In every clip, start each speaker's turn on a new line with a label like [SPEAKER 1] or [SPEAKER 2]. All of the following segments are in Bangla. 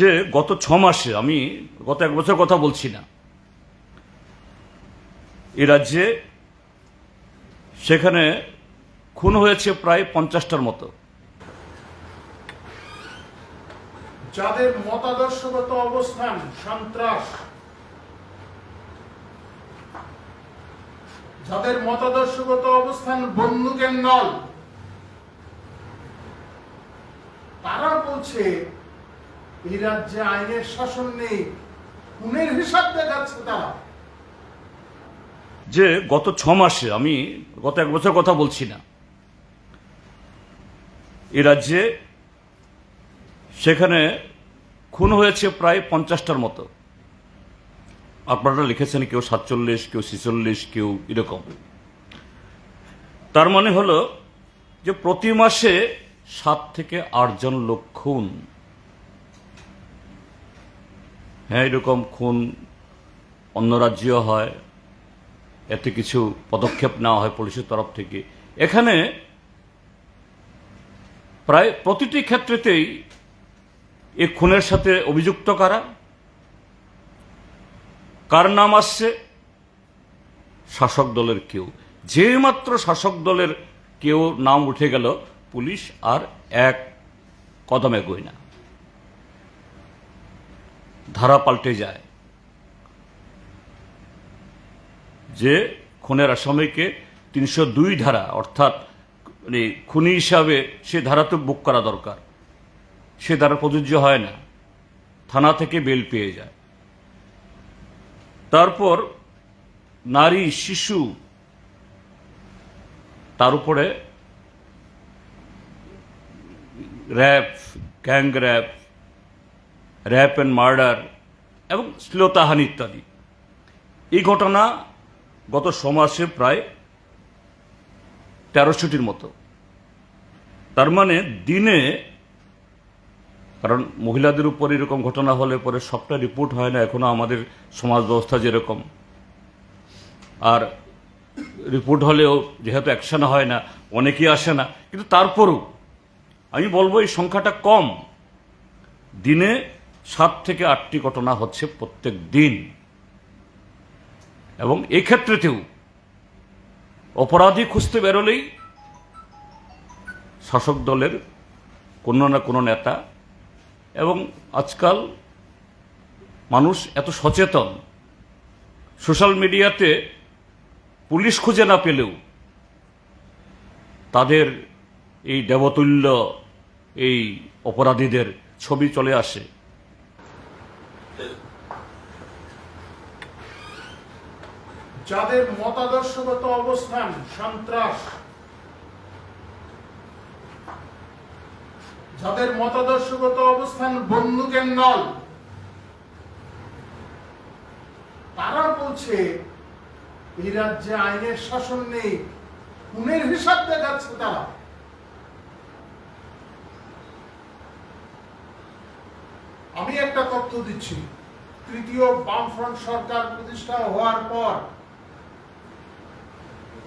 [SPEAKER 1] যে গত ছ মাসে আমি গত এক বছর কথা বলছি না। এ রাজ্যে সেখানে খুন হয়েছে প্রায় পঞ্চাশটার মতো।
[SPEAKER 2] যাদের মতাদর্শগত অবস্থান সন্ত্রাস, যাদের মতাদর্শগত অবস্থান বন্দুকের নল, তারা বলছে এই রাজ্যে আইনের শাসন নেই। খুনের হিসাব দেখাচ্ছে তারা।
[SPEAKER 1] যে গত ছ মাসে আমি গত এক বছর কথা বলছি না। এ রাজ্যে সেখানে খুন হয়েছে প্রায় পঞ্চাশটার মতো। আপনারা লিখেছেন কেউ সাতচল্লিশ, কেউ ছিচল্লিশ, কেউ এরকম। তার মানে হলো যে প্রতি মাসে সাত থেকে আটজন লোক খুন। হ্যাঁ এরকম খুন অন্য রাজ্যেও হয়, এতে কিছু পদক্ষেপ নেওয়া হয় পুলিশের তরফ থেকে। এখানে প্রায় প্রতিটি ক্ষেত্রেতেই এ খুনের সাথে অভিযুক্ত কারা, কার নাম আসছে, শাসক দলের কেউ। যে মাত্র শাসক দলের কেউ নাম উঠে গেল, পুলিশ আর এক কদমে এগোয় না। ধারা পাল্টে যায়। যে খুনের আসামিকে তিনশো দুই ধারা, অর্থাৎ মানে খুনি হিসাবে সে ধারা তো বুক করা দরকার। সে ধারা প্রযোজ্য হয় না। থানা থেকে বেল পেয়ে যায়। তারপর নারী, শিশু, তার উপরে rape gang rape rape and murder এবং শ্লীলতাহানি ইত্যাদি। এই ঘটনা গত সমাসে প্রায় তেরোশোটির মতো। তার মানে দিনে, কারণ মহিলাদের উপর এরকম ঘটনা হলে পরে সবটা রিপোর্ট হয় না, এখনও আমাদের সমাজ ব্যবস্থা যেরকম। আর রিপোর্ট হলেও যেহেতু অ্যাকশন হয় না, অনেকেই আসে না, কিন্তু তারপরও আমি বলব এই সংখ্যাটা কম। দিনে সাত থেকে আটটি ঘটনা হচ্ছে প্রত্যেক দিন। এবং এক্ষেত্রেতেও অপরাধী খুঁজতে বেরোলেই শাসক দলের কোনো না কোনো নেতা এবং আজকাল মানুষ এত সচেতন, সোশ্যাল মিডিয়াতে পুলিশ খুঁজে না পেলেও তাদের এই দেবতুল্য এই অপরাধীদের ছবি চলে আসে।
[SPEAKER 2] যাদের মতাদর্শগত অবস্থান সন্ত্রাস, যাদের মতাদর্শগত অবস্থান বন্দুকের নল তারা বলছে, এই রাজ্যে আইনের শাসন নেই। খুনের হিসাব দেখাচ্ছে তারা। আমি একটা তথ্য দিচ্ছি। তৃতীয় বামফ্রন্ট সরকার প্রতিষ্ঠা হওয়ার পর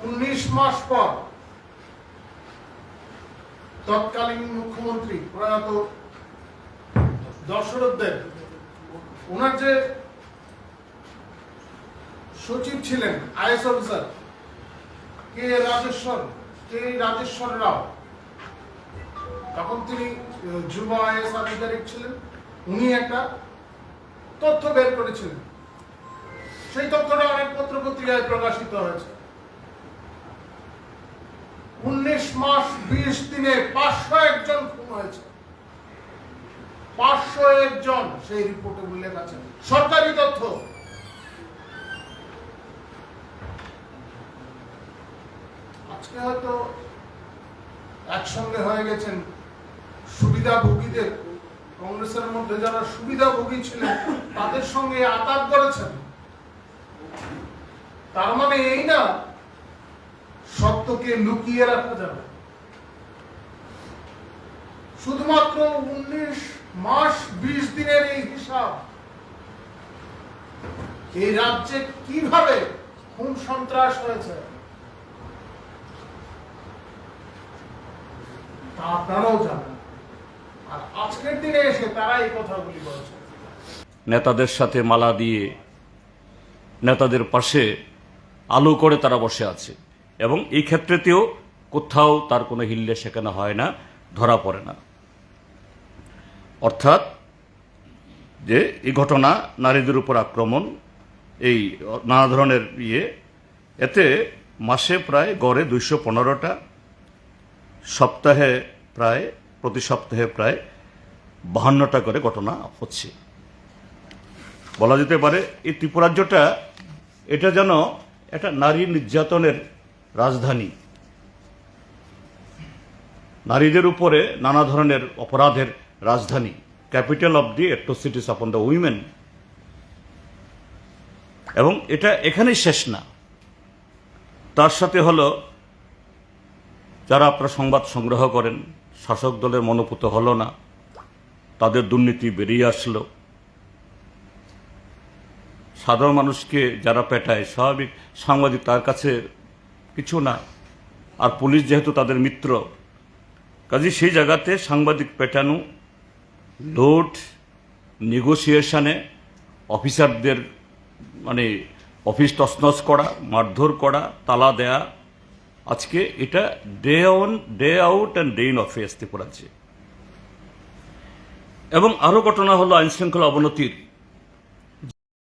[SPEAKER 2] উনিশ মাস পর তৎকালীন মুখ্যমন্ত্রী প্রয়াত দশরথ দেব ওনার যে সচিব ছিলেন IS officer K Rajeshwar K Rajeshwar Rao, তখন তিনি যুব আইএস আধিকারিক ছিলেন। উনি একটা তথ্য বের করেছিলেন। সেই তথ্যটা অনেক পত্র পত্রিকায় প্রকাশিত হয়েছে। উনিশ মাস বিশ দিনে পাঁচশো একজন খুন হয়েছে। পাঁচশো একজন সেই রিপোর্টে উল্লেখ আছে। সরকারি তথ্য। আজকে হয়তো একসঙ্গে হয়ে গেছেন সুবিধাভোগীদের। কংগ্রেসের মধ্যে যারা সুবিধাভোগী ছিলেন, তাদের সঙ্গে আতাত করেছেন। তার মানে এই না সত্যকে লুকিয়ে রাখা যাবে। শুধুমাত্র উনিশ মাস বিশ দিনের এই হিসাব। এই রাজ্যে কীভাবে খুন সন্ত্রাস হয়েছে? তা আপনারাও জানেন। আর আজকের দিনে এসে তারা এই কথাগুলি বলছে
[SPEAKER 1] নেতাদের সাথে মালা দিয়ে নেতাদের পাশে আলো করে তারা বসে আছে। এবং এই ক্ষেত্রেতেও কোথাও তার কোনো হিল্লে সেখানে হয় না, ধরা পড়ে না। অর্থাৎ যে এই ঘটনা নারীদের উপর আক্রমণ, এই নানা ধরনের ইয়ে এতে মাসে প্রায় গড়ে দুইশো পনেরোটা, সপ্তাহে প্রায়, প্রতি সপ্তাহে প্রায় বাহান্নটা করে ঘটনা হচ্ছে। বলা যেতে পারে এই ত্রিপুরাজ্যটা, এটা যেন একটা নারী নির্যাতনের রাজধানী। নারীদের উপরে নানা ধরনের অপরাধের রাজধানী, capital of the atrocities upon the women. এবং এটা এখানেই শেষ না। তার সাথে হলো, যারা আপনারা সংবাদ সংগ্রহ করেন, শাসক দলের মনোপুত হলো না, তাদের দুর্নীতি বেরিয়ে আসলো। সাধারণ মানুষকে যারা পেটায়, স্বাভাবিক সাংবাদিক তার কাছে কিছু না। আর পুলিশ যেহেতু তাদের মিত্র কাজে সেই জায়গাতে সাংবাদিক পেটানো, লোড নেগোসিয়েশনে অফিসারদের মানে অফিস তছনছ করা, মারধর করা, তালা দেয়া। আজকে এটা day on day out and day in office ত্রিপুরাচ্ছে এবং আরও ঘটনা হলো আইনশৃঙ্খলা অবনতির।